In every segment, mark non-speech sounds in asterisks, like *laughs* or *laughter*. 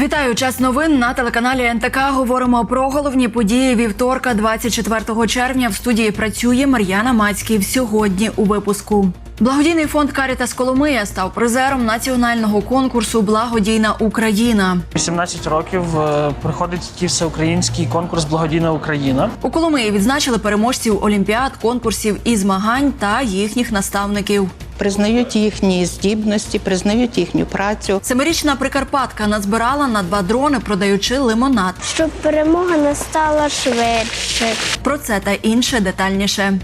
Вітаю час новин на телеканалі НТК. Говоримо про головні події вівторка, 24 червня. В студії працює Мар'яна Мацьків. Сьогодні у випуску. Благодійний фонд Карітас Коломия став призером національного конкурсу Благодійна Україна. 18 років е, проходить такий всеукраїнський конкурс Благодійна Україна. У Коломиї відзначили переможців олімпіад, конкурсів і змагань та їхніх наставників. признають їхні здібності, признають їхню працю. Семирічна прикарпатка назбирала на два дрони, продаючи лимонад. щоб перемога настала швидше. Про це та інше детальніше.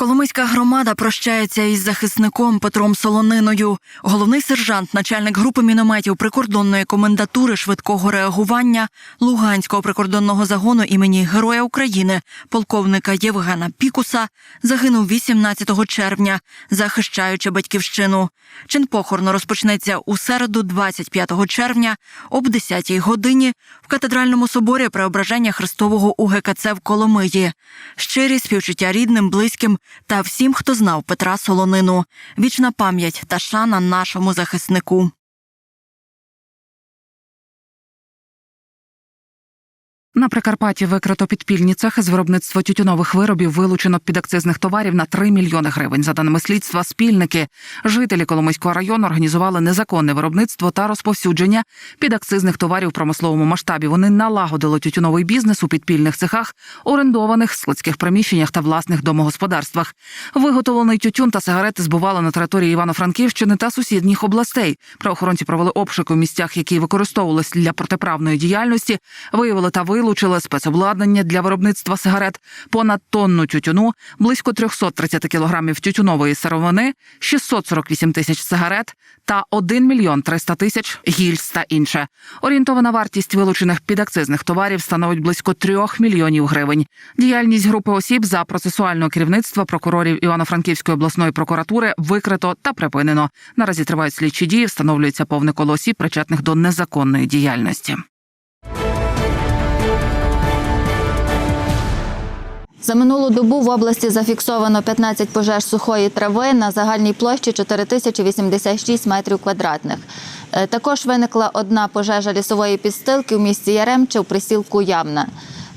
Коломийська громада прощається із захисником Петром Солониною. Головний сержант, начальник групи мінометів прикордонної комендатури швидкого реагування Луганського прикордонного загону імені Героя України, полковника Євгена Пікуса, загинув 18 червня, захищаючи батьківщину. Чин похорону розпочнеться у середу, 25 червня, об 10 годині в катедральному соборі Преображення Христового УГКЦ в Коломиї. Щирі співчуття рідним, близьким та всім, хто знав Петра Солонину. Вічна пам'ять та шана нашому захиснику. На Прикарпатті викрито підпільні цехи з виробництва тютюнових виробів, вилучено підакцизних товарів на 3 мільйони гривень. За даними слідства, спільники жителі Коломийського району організували незаконне виробництво та розповсюдження підакцизних товарів в промисловому масштабі. Вони налагодили тютюновий бізнес у підпільних цехах, орендованих складських приміщеннях та власних домогосподарствах. Виготовлений тютюн та сигарети збували на території Івано-Франківщини та сусідніх областей. Правоохоронці провели обшуки у місцях, які використовувалися для протиправної діяльності, виявили та вилучили спецобладнання для виробництва сигарет, понад тонну тютюну, близько 330 кілограмів тютюнової сировини, 648 тисяч сигарет та 1 мільйон 300 тисяч гільз та інше. Орієнтована вартість вилучених підакцизних товарів становить близько 3 мільйонів гривень. Діяльність групи осіб за процесуального керівництва прокурорів Івано-Франківської обласної прокуратури викрито та припинено. Наразі тривають слідчі дії, встановлюється повне коло осіб, причетних до незаконної діяльності. За минулу добу в області зафіксовано 15 пожеж сухої трави на загальній площі 4086 метрів квадратних. Е, Також виникла одна пожежа лісової підстилки в місті Яремче в присілку Ямна.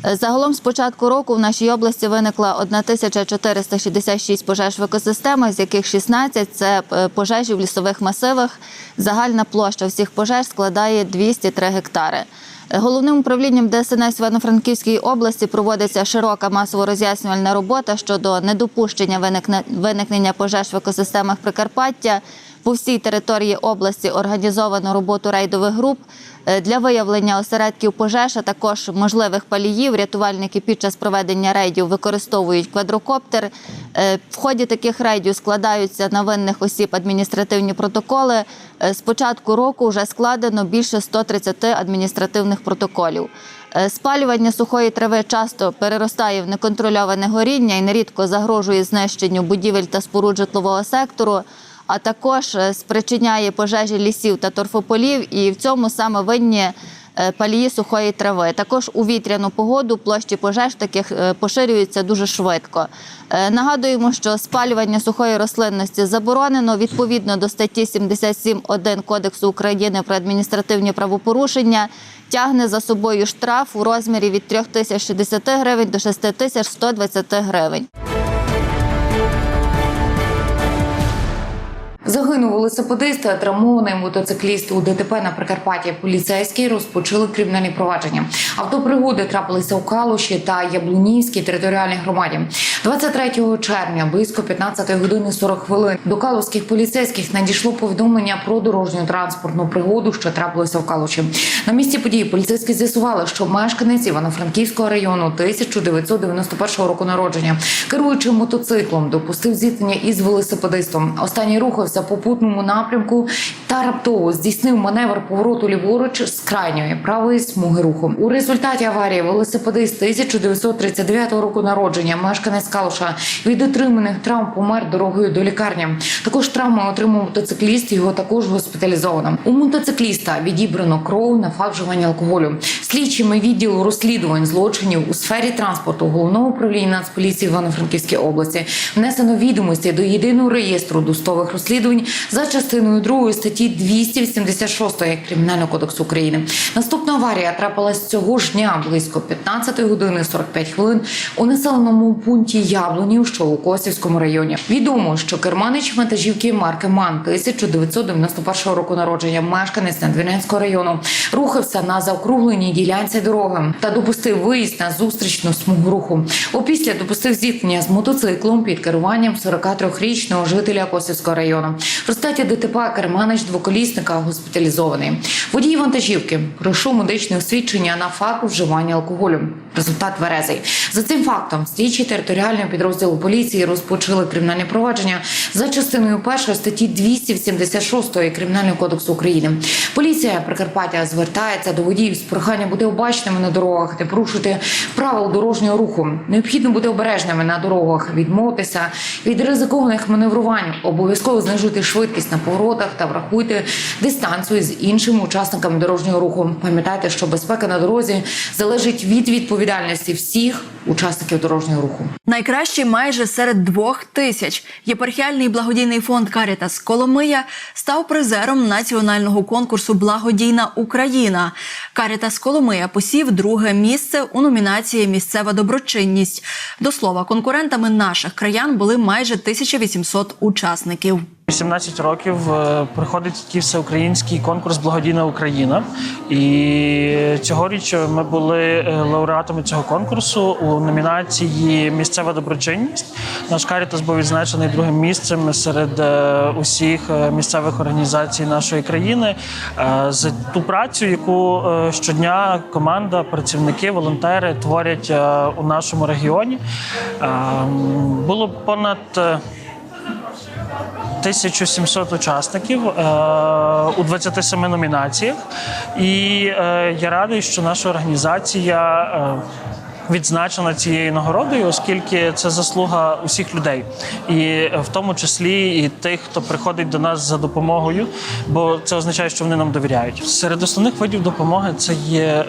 Е, Загалом з початку року в нашій області виникла 1466 пожеж в екосистемах, з яких 16 – це е, пожежі в лісових масивах. Загальна площа всіх пожеж складає 203 гектари. Головним управлінням ДСНС Івано-Франківської області проводиться широка масово-роз'яснювальна робота щодо недопущення виникне- виникнення пожеж в екосистемах Прикарпаття. По всій території області організовано роботу рейдових груп Е, для виявлення осередків пожеж, а також можливих паліїв. Рятувальники під час проведення рейдів використовують квадрокоптер. Е, В ході таких рейдів складаються на винних осіб адміністративні протоколи. Е, З початку року вже складено більше 130 адміністративних протоколів. Спалювання сухої трави часто переростає в неконтрольоване горіння і нерідко загрожує знищенню будівель та споруд житлового сектору, а також е, спричиняє пожежі лісів та торфополів, і в цьому саме винні е, палії сухої трави. Також у вітряну погоду площі пожеж таких е, поширюються дуже швидко. Нагадуємо, що спалювання сухої рослинності заборонено відповідно до статті 77.1 Кодексу України про адміністративні правопорушення. Тягне за собою штраф у розмірі від 3060 гривень до 6120 гривень. Загинув велосипедист, травмований мотоцикліст у ДТП на Прикарпатті. Поліцейські розпочали кримінальні провадження. Автопригоди трапилися у Калуші та Яблунівській територіальній громаді. 23 червня, близько 15 години 40 хвилин. До калузьких поліцейських надійшло повідомлення про дорожню транспортну пригоду, що трапилося в Калуші. На місці події поліцейські з'ясували, що мешканець Івано-Франківського району 1991 року народження, керуючи мотоциклом, допустив зіткнення із велосипедистом. Останній рухався по попутному напрямку та раптово здійснив маневр повороту ліворуч з крайньої правої смуги руху. У результаті аварії велосипедист 1939 року народження, мешканець Калуша від отриманих травм помер дорогою до лікарні. Також травми отримав мотоцикліст. Його також госпіталізовано. У мотоцикліста відібрано кров на факт вживання алкоголю. Слідчими відділу розслідувань злочинів у сфері транспорту головного управління Нацполіції Івано-Франківської області внесено відомості до єдиного реєстру достових розслідувань розслідувань за частиною 2 статті 286 Кримінального кодексу України. Наступна аварія трапилась цього ж дня близько 15 години 45 хвилин у населеному пункті Яблунів, що у Косівському районі. Відомо, що керманич вантажівки марки МАН 1991 року народження, мешканець Надвірнянського району, рухався на заокругленій ділянці дороги та допустив виїзд на зустрічну смугу руху. Опісля допустив зіткнення з мотоциклом під керуванням 43-річного жителя Косівського району. В результаті ДТП керманич двоколісника госпіталізований. Водій вантажівки Прошу медичне освідчення на факт вживання алкоголю. Результат тверезий. За цим фактом слідчі територіального підрозділу поліції розпочали кримінальне провадження за частиною першої статті 276 Кримінального кодексу України. Поліція Прикарпаття звертається до водіїв з проханням бути обачними на дорогах, не порушити правил дорожнього руху. Необхідно бути обережними на дорогах, відмовитися від ризикованих маневрувань, обов'язково знижуйте швидкість на поворотах та врахуйте дистанцію з іншими учасниками дорожнього руху. Пам'ятайте, що безпека на дорозі залежить від відповідальності всіх учасників дорожнього руху. Найкращий майже серед двох тисяч єпархіальний благодійний фонд Карітас Коломия став призером національного конкурсу Благодійна Україна. Карітас Коломия посів друге місце у номінації Місцева доброчинність. До слова, конкурентами наших краян були майже 1800 учасників. 18 років е, проходить такий всеукраїнський конкурс Благодійна Україна. І цьогоріч ми були е, лауреатами цього конкурсу у номінації Місцева доброчинність. Наш Карітас був відзначений другим місцем серед е, усіх місцевих організацій нашої країни за ту працю, яку щодня команда, працівники, волонтери творять у нашому регіоні. Було понад 1700 учасників е, у 27 номінаціях. І е, я радий, що наша організація. Відзначена цією нагородою, оскільки це заслуга усіх людей, і в тому числі і тих, хто приходить до нас за допомогою, бо це означає, що вони нам довіряють. Серед основних видів допомоги це є е,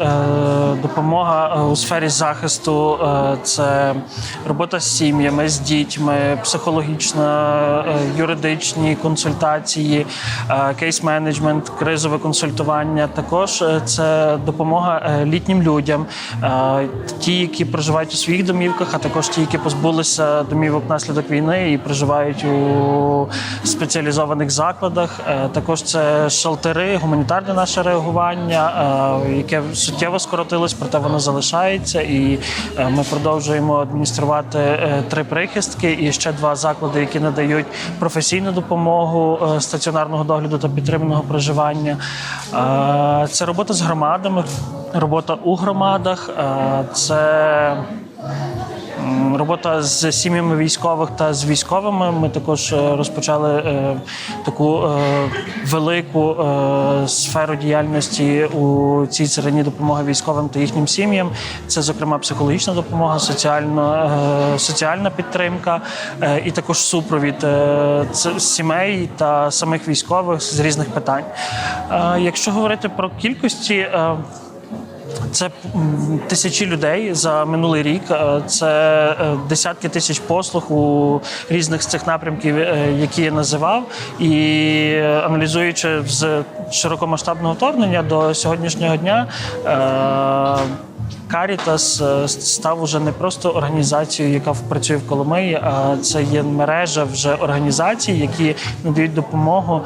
допомога е, у сфері захисту, е, це робота з сім'ями, з дітьми, психологічна, е, юридичні консультації, е, кейс-менеджмент, кризове консультування. Також е, це допомога е, літнім людям, е, ті, які проживають у своїх домівках, а також ті, які позбулися домівок внаслідок війни і проживають у спеціалізованих закладах. Е, Також це шалтери, гуманітарне наше реагування, е, яке суттєво скоротилось, проте воно залишається. І е, ми продовжуємо адмініструвати три прихистки і ще два заклади, які надають професійну допомогу стаціонарного догляду та підтриманого проживання. Це робота з громадами, робота у громадах. е, Це Робота з сім'ями військових та з військовими. Ми також е, розпочали е, таку велику сферу діяльності у цій царині допомоги військовим та їхнім сім'ям. Це, зокрема, психологічна допомога, соціальна, соціальна підтримка і також супровід сімей та самих військових з різних питань. Якщо говорити про кількості. Це тисячі людей за минулий рік. Е, Це е, десятки тисяч послуг у різних з цих напрямків, е, які я називав. І аналізуючи з широкомасштабного вторгнення до сьогоднішнього дня. Карітас став уже не просто організацією, яка працює в Коломиї, а це є мережа вже організацій, які надають допомогу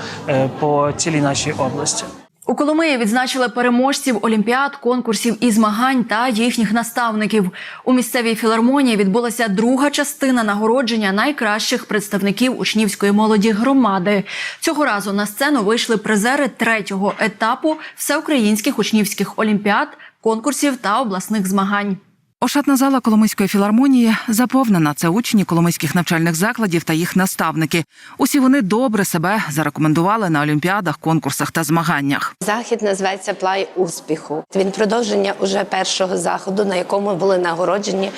по цілій нашій області. У Коломиї відзначили переможців олімпіад, конкурсів і змагань та їхніх наставників. У місцевій філармонії відбулася друга частина нагородження найкращих представників учнівської молоді громади. Цього разу на сцену вийшли призери третього етапу всеукраїнських учнівських олімпіад, конкурсів та обласних змагань. Ошатна зала Коломийської філармонії заповнена. Це учні коломийських навчальних закладів та їх наставники. Усі вони добре себе зарекомендували на олімпіадах, конкурсах та змаганнях. Захід називається Плай успіху. Він продовження уже першого заходу, на якому були нагороджені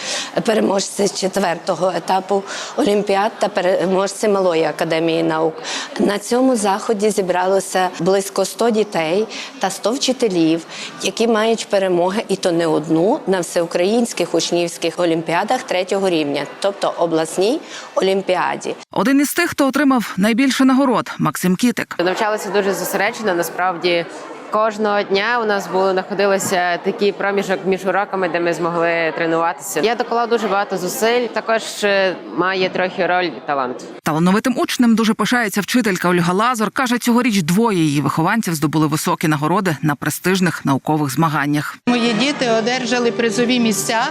переможці четвертого етапу Олімпіад та переможці Малої академії наук. На цьому заході зібралося близько 100 дітей та 100 вчителів, які мають перемоги, і то не одну на всеукраїнських всеукраїнських учнівських олімпіадах третього рівня, тобто обласній олімпіаді. Один із тих, хто отримав найбільше нагород Максим Кітик. Навчалася дуже зосереджено. Насправді кожного дня у нас були знаходилися такий проміжок між уроками, де ми змогли тренуватися. Я доклала дуже багато зусиль. Також е, має трохи роль талант. Талановитим учнем дуже пишається вчителька Ольга Лазор. каже, цьогоріч двоє її вихованців здобули високі нагороди на престижних наукових змаганнях. Мої діти одержали призові місця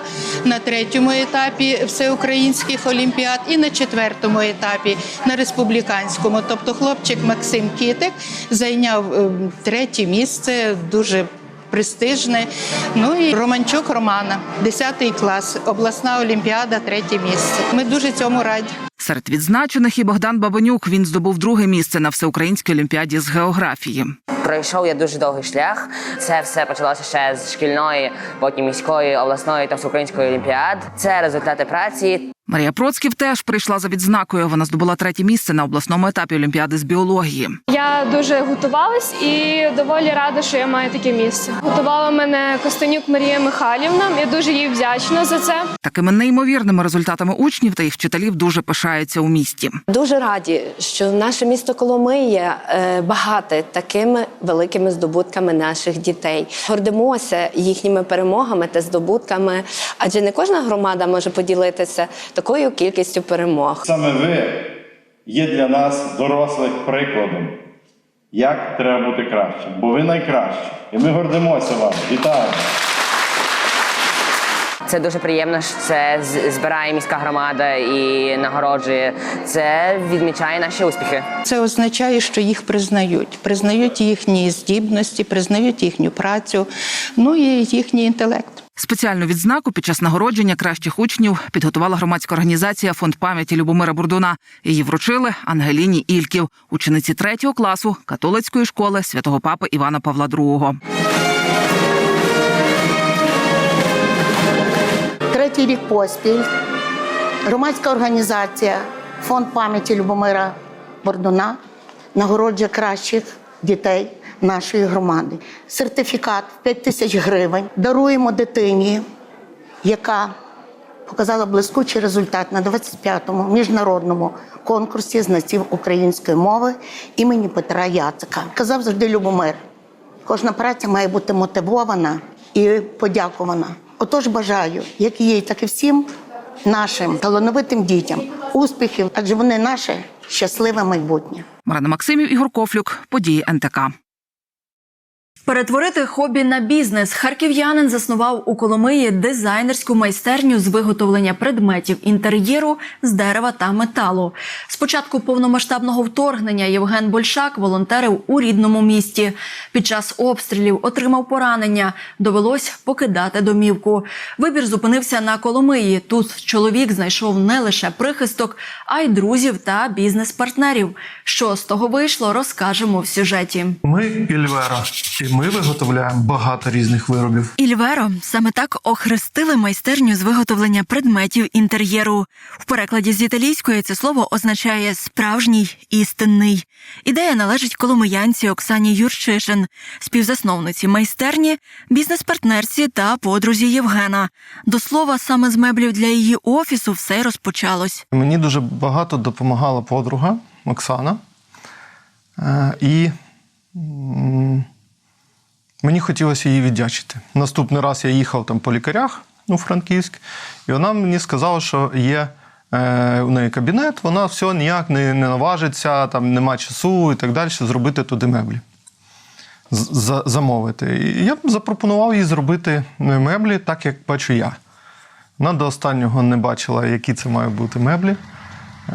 на третьому етапі всеукраїнських олімпіад і на четвертому етапі на республіканському. Тобто, хлопчик Максим Кітик зайняв ем, третє місце, дуже престижне. Ну і Романчук Романа, 10 клас, обласна олімпіада, третє місце. Ми дуже цьому раді. Серед відзначених і Богдан Бабанюк. Він здобув друге місце на всеукраїнській олімпіаді з географії. Пройшов я дуже довгий шлях. Це все почалося ще з шкільної, потім міської, обласної та всеукраїнської олімпіад. Це результати праці. Марія Процьків теж прийшла за відзнакою. Вона здобула третє місце на обласному етапі олімпіади з біології. Я дуже готувалась і доволі рада, що я маю таке місце. Готувала мене Костенюк Марія Михайлівна. Я дуже їй вдячна за це. Такими неймовірними результатами учнів та їх вчителів дуже пишаються у місті. Дуже раді, що наше місто Коломия е, багате такими великими здобутками наших дітей. Гордимося їхніми перемогами та здобутками, адже не кожна громада може поділитися такою кількістю перемог. Саме ви є для нас дорослих прикладом, як треба бути краще, бо ви найкращі. І ми гордимося вам. Вітаю! Це дуже приємно. що Це збирає міська громада і нагороджує. Це відмічає наші успіхи. Це означає, що їх признають, признають їхні здібності, признають їхню працю, ну і їхній інтелект. Спеціальну відзнаку під час нагородження кращих учнів підготувала громадська організація Фонд пам'яті Любомира Бурдуна. Її вручили Ангеліні Ільків, учениці третього класу католицької школи святого папи Івана Павла II. Третій рік поспіль громадська організація Фонд пам'яті Любомира Бордуна нагороджує кращих дітей нашої громади. Сертифікат в 5 тисяч гривень даруємо дитині, яка показала блискучий результат на 25-му міжнародному конкурсі знавців української мови імені Петра Яцика. Казав завжди Любомир. Кожна праця має бути мотивована і подякувана. Отож бажаю, як їй, так і всім нашим талановитим дітям успіхів, адже вони наше щасливе майбутнє. Марина Максимів, Ігор Кофлюк, події НТК. Перетворити хобі на бізнес. Харків'янин заснував у Коломиї дизайнерську майстерню з виготовлення предметів інтер'єру з дерева та металу. З початку повномасштабного вторгнення Євген Большак волонтерив у рідному місті. Під час обстрілів отримав поранення. Довелось покидати домівку. Вибір зупинився на Коломиї. Тут чоловік знайшов не лише прихисток, а й друзів та бізнес-партнерів. Що з того вийшло, розкажемо в сюжеті. Ми Ільвера, ми виготовляємо багато різних виробів. Ільверо саме так охрестили майстерню з виготовлення предметів інтер'єру. В перекладі з італійської це слово означає справжній істинний. Ідея належить коломиянці Оксані Юрчишин, співзасновниці майстерні, бізнес-партнерці та подрузі Євгена. До слова, саме з меблів для її офісу все розпочалось. Мені дуже багато допомагала подруга Оксана. Е, І мені хотілося їй віддячити. Наступний раз я їхав там по лікарях у Франківськ, і вона мені сказала, що є е, у неї кабінет, вона все ніяк не, не наважиться, там нема часу і так далі, зробити туди меблі. Замовити. І я запропонував їй зробити меблі так, як бачу я. Вона до останнього не бачила, які це мають бути меблі.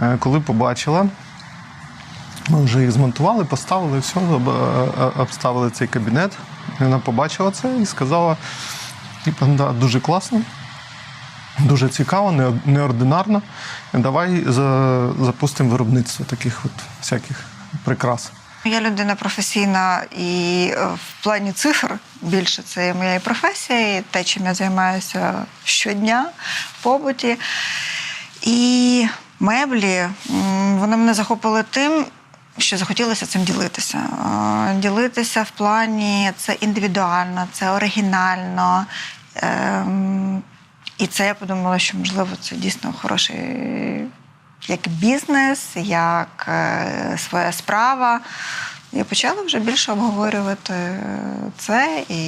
Е, Коли побачила, ми вже їх змонтували, поставили все, е, е, обставили цей кабінет. Вона побачила це і сказала: типу, да, дуже класно, дуже цікаво, неординарно. Давай за- запустимо виробництво таких от всяких прикрас. Я людина професійна і е, в плані цифр більше це моя і професія, і те, чим я займаюся щодня в побуті. І меблі вони мене захопили тим, що захотілося цим ділитися. Е, Ділитися в плані це індивідуально, це оригінально. ем, І це я подумала, що можливо це дійсно хороший як бізнес, як е, своя справа. Я почала вже більше обговорювати це і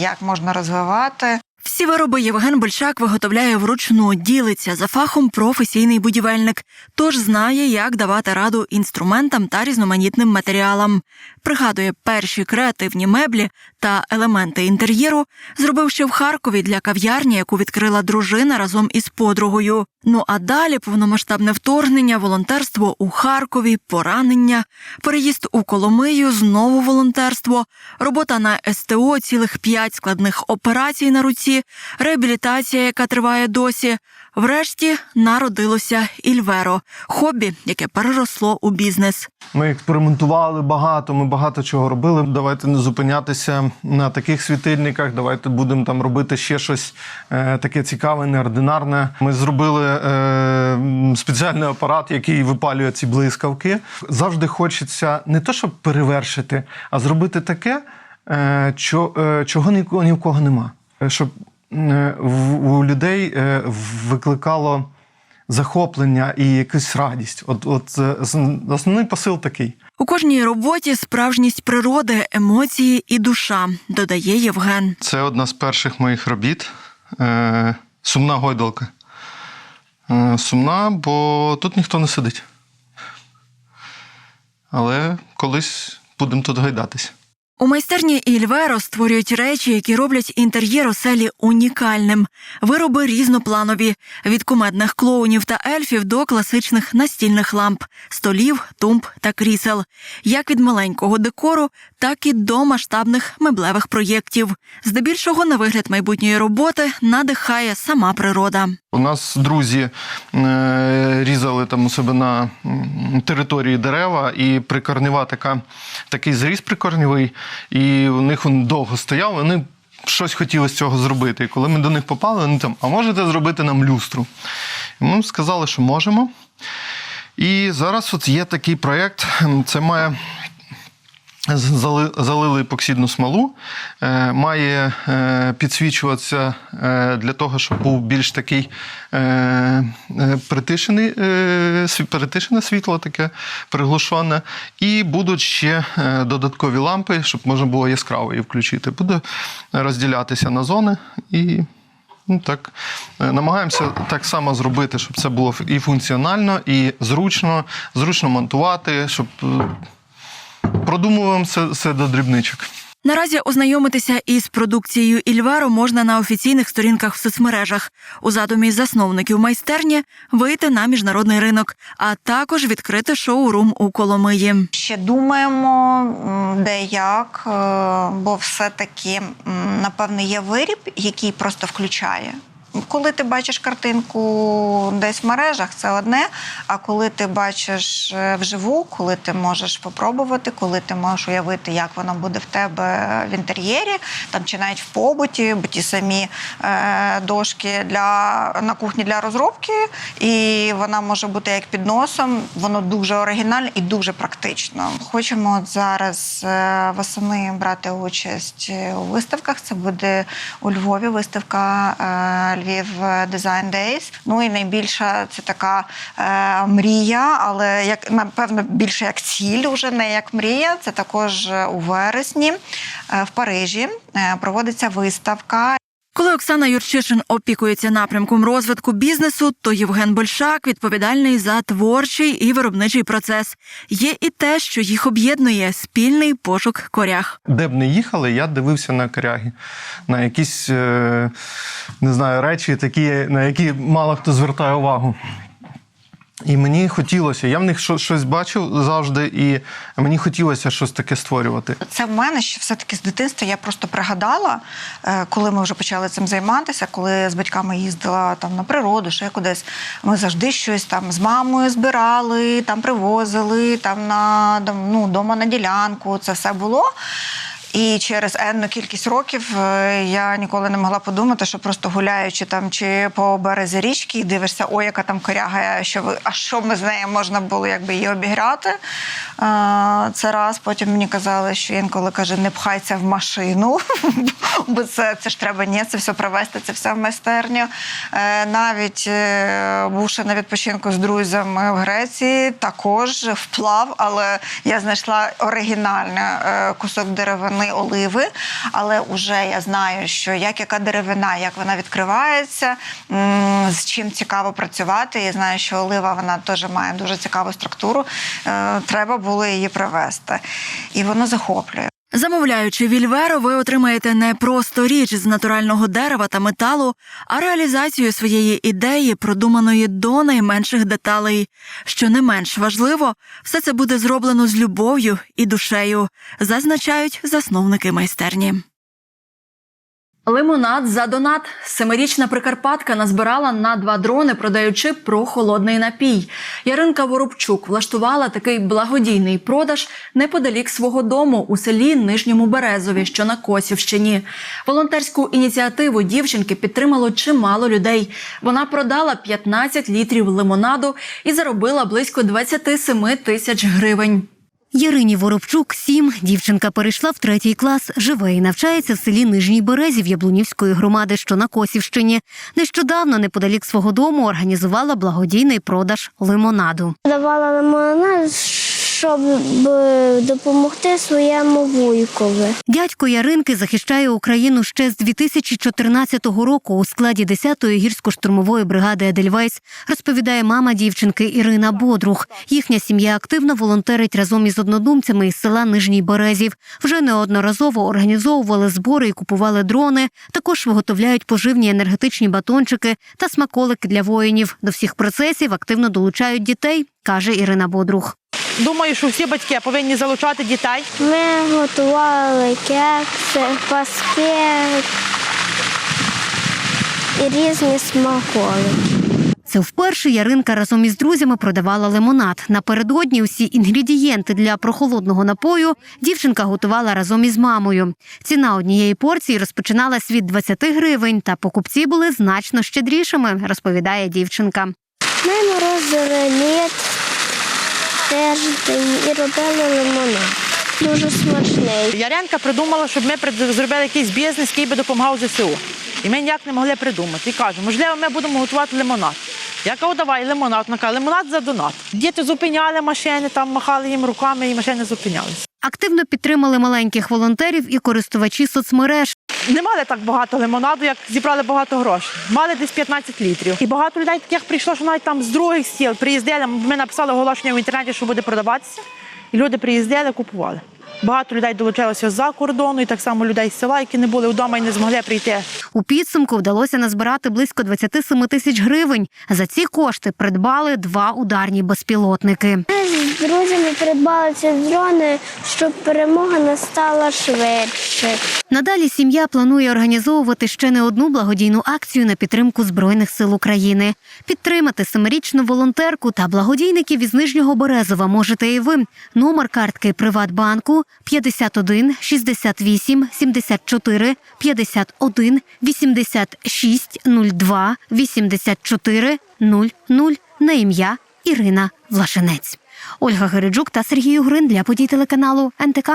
як можна розвивати. Всі вироби Євген Большак виготовляє вручну, ділиться за фахом професійний будівельник, тож знає, як давати раду інструментам та різноманітним матеріалам. Пригадує перші креативні меблі та елементи інтер'єру, зробив ще в Харкові для кав'ярні, яку відкрила дружина разом із подругою. Ну а далі повномасштабне вторгнення, волонтерство у Харкові, поранення, переїзд у Коломию, знову волонтерство, робота на СТО, цілих п'ять складних операцій на руці, реабілітація, яка триває досі. Врешті народилося Ільверо, хобі, яке переросло у бізнес. Ми експериментували багато, ми багато чого робили. Давайте не зупинятися на таких світильниках. Давайте будемо там робити ще щось е, таке цікаве, неординарне. Ми зробили е, спеціальний апарат, який випалює ці блискавки. Завжди хочеться не то, щоб перевершити, а зробити таке, е, чо, е, чого ні, в кого- нема. Е, Щоб у людей е, викликало захоплення і якусь радість. От, от е, основний посил такий. У кожній роботі справжність природи, емоції і душа, додає Євген. Це одна з перших моїх робіт. Е, сумна гойдалка. Е, сумна, бо тут ніхто не сидить. Але колись будемо тут гайдатись. У майстерні Ільверо створюють речі, які роблять інтер'єр оселі унікальним. Вироби різнопланові від кумедних клоунів та ельфів до класичних настільних ламп, столів, тумб та крісел, як від маленького декору, так і до масштабних меблевих проєктів. Здебільшого на вигляд майбутньої роботи надихає сама природа. У нас друзі е, різали там у себе на території дерева, і прикорнева така, такий зріз прикорневий, і у них він довго стояв, вони щось хотіли з цього зробити. І коли ми до них попали, вони там, а можете зробити нам люстру? І ми сказали, що можемо. І зараз от є такий проєкт, це має залили епоксидну смолу, е, має е, підсвічуватися е, для того, щоб був більш такий притишений, притишене світло, таке приглушене. І будуть ще додаткові лампи, щоб можна було яскраво її включити. Буде розділятися на зони і. Ну, так, намагаємося так само зробити, щоб це було і функціонально, і зручно, зручно монтувати, щоб продумуємо все, все до дрібничок. Наразі ознайомитися із продукцією Ільверо можна на офіційних сторінках в соцмережах. У задумі засновників майстерні вийти на міжнародний ринок, а також відкрити шоурум у Коломиї. Ще думаємо, де як, е, бо все-таки, м, напевне, є виріб, який просто включає. Коли ти бачиш картинку десь в мережах, це одне. А коли ти бачиш е, вживу, коли ти можеш попробувати, коли ти можеш уявити, як воно буде в тебе в інтер'єрі, там чи навіть в побуті, бо ті самі е, дошки для на кухні для розробки, і вона може бути як під носом. Воно дуже оригінальне і дуже практично. Хочемо от зараз е, восени брати участь у виставках. Це буде у Львові виставка е, Львів Design Days. Ну і найбільша це така е, мрія, але як напевно більше як ціль, уже не як мрія. Це також е, у вересні е, в Парижі е, проводиться виставка. Коли Оксана Юрчишин опікується напрямком розвитку бізнесу, то Євген Большак відповідальний за творчий і виробничий процес. Є і те, що їх об'єднує спільний пошук корях. Де б не їхали, я дивився на коряги, на якісь е, не знаю, речі, такі, на які мало хто звертає увагу. І мені хотілося, я в них що- щось бачив завжди, і мені хотілося щось таке створювати. Це в мене ще все-таки з дитинства. Я просто пригадала, е, коли ми вже почали цим займатися, коли з батьками їздила там на природу, ще кудись. Ми завжди щось там з мамою збирали, там привозили, там на ну, дома на ділянку. Це все було. І через енну кількість років е, я ніколи не могла подумати, що просто гуляючи там чи по березі річки, і дивишся, ой, яка там коряга, що ви, а що ми з нею можна було якби її обіграти. Це раз. Потім мені казали, що інколи каже, не пхайся в машину, *laughs* бо це, це ж треба ні, це все привезти, це все в майстерню. Е, Навіть е, бувши на відпочинку з друзями в Греції, також вплав, але я знайшла оригінальний кусок деревини оливи. Але вже я знаю, що як яка деревина, як вона відкривається, з чим цікаво працювати. Я знаю, що олива вона теж має дуже цікаву структуру. Е, Треба було її привезти. І воно захоплює. Замовляючи вільверо, ви отримаєте не просто річ з натурального дерева та металу, а реалізацію своєї ідеї, продуманої до найменших деталей. Що не менш важливо, все це буде зроблено з любов'ю і душею, зазначають засновники майстерні. Лимонад за донат. Семирічна прикарпатка назбирала на два дрони, продаючи прохолодний напій. Яринка Воробчук влаштувала такий благодійний продаж неподалік свого дому у селі Нижньому Березові, що на Косівщині. Волонтерську ініціативу дівчинки підтримало чимало людей. Вона продала 15 літрів лимонаду і заробила близько 27 тисяч гривень. Ярині Воробчук сім. Дівчинка перейшла в третій клас, живе і навчається в селі Нижній Березів Яблунівської громади, що на Косівщині. Нещодавно неподалік свого дому організувала благодійний продаж лимонаду. Давала лимонад, щоб е, допомогти своєму вуйкові. Дядько Яринки захищає Україну ще з 2014 року у складі 10-ї гірсько-штурмової бригади Едельвейс, розповідає мама дівчинки Ірина Бодрух. Їхня сім'я активно волонтерить разом із однодумцями із села Нижній Березів. Вже неодноразово організовували збори і купували дрони. Також виготовляють поживні енергетичні батончики та смаколики для воїнів. До всіх процесів активно долучають дітей, каже Ірина Бодрух. Думаю, що всі батьки повинні залучати дітей. Ми готували кекси, паски і різні смаколики. Це вперше Яринка разом із друзями продавала лимонад. Напередодні усі інгредієнти для прохолодного напою дівчинка готувала разом із мамою. Ціна однієї порції розпочиналась від 20 гривень, та покупці були значно щедрішими, розповідає дівчинка. Ми морозили лід тиждень і робили лимонад. Дуже смачний. Яренка придумала, щоб ми зробили якийсь бізнес, який би допомагав ЗСУ. І ми ніяк не могли придумати. І каже, можливо, ми будемо готувати лимонад. Я кажу, давай лимонад. Вона каже, лимонад за донат. Діти зупиняли машини, там махали їм руками, і машини зупинялися. Активно підтримали маленьких волонтерів і користувачі соцмереж. Не мали так багато лимонаду, як зібрали багато грошей. Мали десь 15 літрів. І багато людей таких прийшло, що навіть там з других сіл приїздили. Ми написали оголошення в інтернеті, що буде продаватися. І люди приїздили, купували. Багато людей долучилося з-за кордону, і так само людей з села, які не були вдома і не змогли прийти. У підсумку вдалося назбирати близько 27 тисяч гривень. За ці кошти придбали два ударні безпілотники. Ми з друзями придбали ці дрони, щоб перемога настала швидше. Надалі сім'я планує організовувати ще не одну благодійну акцію на підтримку збройних сил України. Підтримати семирічну волонтерку та благодійників із Нижнього Березова можете і ви. Номер картки Приватбанку 51 68 74 51 86 02 84 00 на ім'я Ірина Влашенець. Ольга Гереджук та Сергій Угрин для подій телеканалу НТК.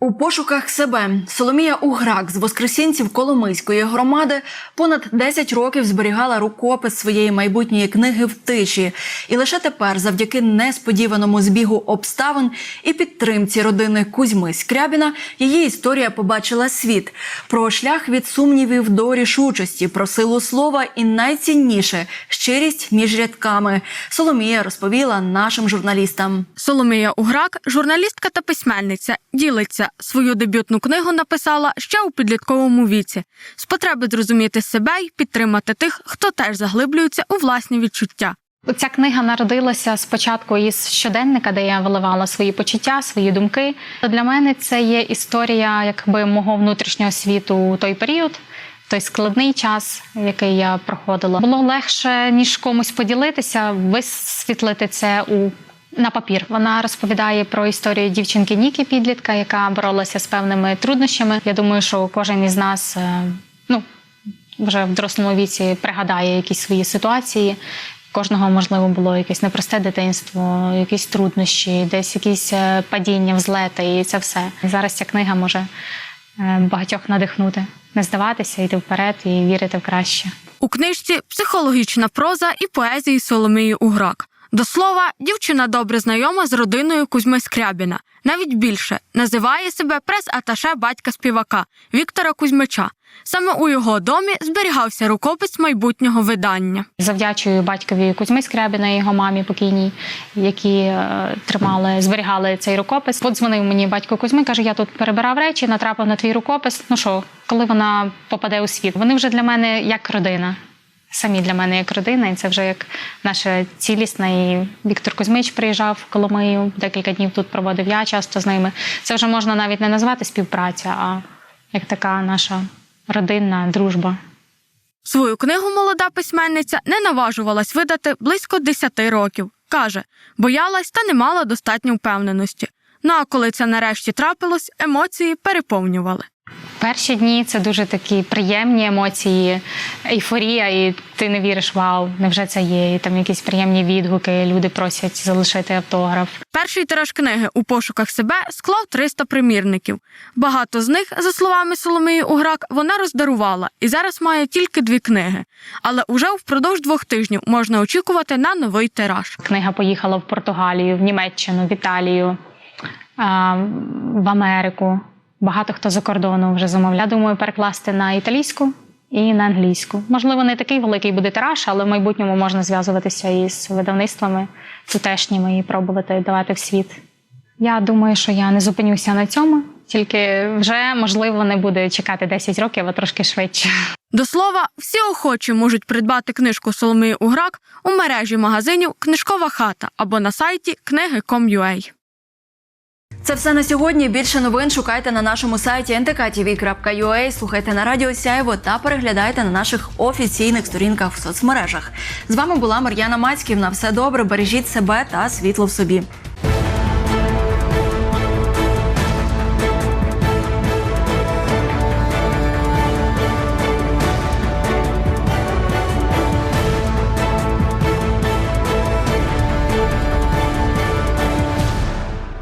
У пошуках себе Соломія Уграк з Воскресінців Коломийської громади понад 10 років зберігала рукопис своєї майбутньої книги в тиші, і лише тепер, завдяки несподіваному збігу обставин і підтримці родини Кузьми Скрябіна, її історія побачила світ про шлях від сумнівів до рішучості, про силу слова і найцінніше щирість між рядками. Соломія розповіла нашим журналістам. Соломія Уграк, журналістка та письменниця, ділиться свою дебютну книгу написала ще у підлітковому віці з потреби зрозуміти себе й підтримати тих, хто теж заглиблюється у власні відчуття. Ця книга народилася спочатку із щоденника, де я виливала свої почуття, свої думки. Для мене це є історія якби мого внутрішнього світу у той період. Той складний час, який я проходила, було легше ніж комусь поділитися, висвітлити це у на папір. Вона розповідає про історію дівчинки Ніки, підлітка, яка боролася з певними труднощами. Я думаю, що кожен із нас е, ну, вже в дорослому віці пригадає якісь свої ситуації. Кожного, можливо, було якесь непросте дитинство, якісь труднощі, десь якісь е, падіння, взлети, і це все. Зараз ця книга може е, багатьох надихнути, не здаватися, йти вперед і вірити в краще. У книжці психологічна проза і поезії Соломії Уграк. До слова, дівчина добре знайома з родиною Кузьми Скрябіна. Навіть більше називає себе прес-аташе батька співака Віктора Кузьмича. Саме у його домі зберігався рукопис майбутнього видання. Завдячую батькові Кузьми Скрябіна і його мамі покійній, які е, тримали, зберігали цей рукопис. Подзвонив мені батько Кузьми, каже: я тут перебирав речі, натрапив на твій рукопис. Ну що, коли вона попаде у світ? Вони вже для мене як родина. Самі для мене як родина, і це вже як наша цілісна. І Віктор Кузьмич приїжджав в Коломию, декілька днів тут проводив я часто з ними. Це вже можна навіть не назвати співпраця, а як така наша родинна дружба. Свою книгу молода письменниця не наважувалась видати близько 10 років. Каже, боялась та не мала достатньо впевненості. Ну а коли це нарешті трапилось, емоції переповнювали. Перші дні це дуже такі приємні емоції, ейфорія, і ти не віриш, вау, невже це є? І там якісь приємні відгуки, люди просять залишити автограф. Перший тираж книги у пошуках себе склав 300 примірників. Багато з них, за словами Соломії Уграк, вона роздарувала і зараз має тільки дві книги. Але уже впродовж двох тижнів можна очікувати на новий тираж. Книга поїхала в Португалію, в Німеччину, в Італію, в Америку. Багато хто за кордону вже замовляв. Думаю, перекласти на італійську і на англійську. Можливо, не такий великий буде тираж, але в майбутньому можна зв'язуватися із видавництвами тутешніми і пробувати давати в світ. Я думаю, що я не зупинюся на цьому, тільки вже можливо не буде чекати 10 років, а трошки швидше. До слова, всі охочі можуть придбати книжку Соломії Уграк у мережі магазинів Книжкова хата або на сайті книги.com.ua. Це все на сьогодні. Більше новин шукайте на нашому сайті ntktv.ua, слухайте на радіо Сяєво та переглядайте на наших офіційних сторінках в соцмережах. З вами була Мар'яна Мацьківна. Все добре, бережіть себе та світло в собі.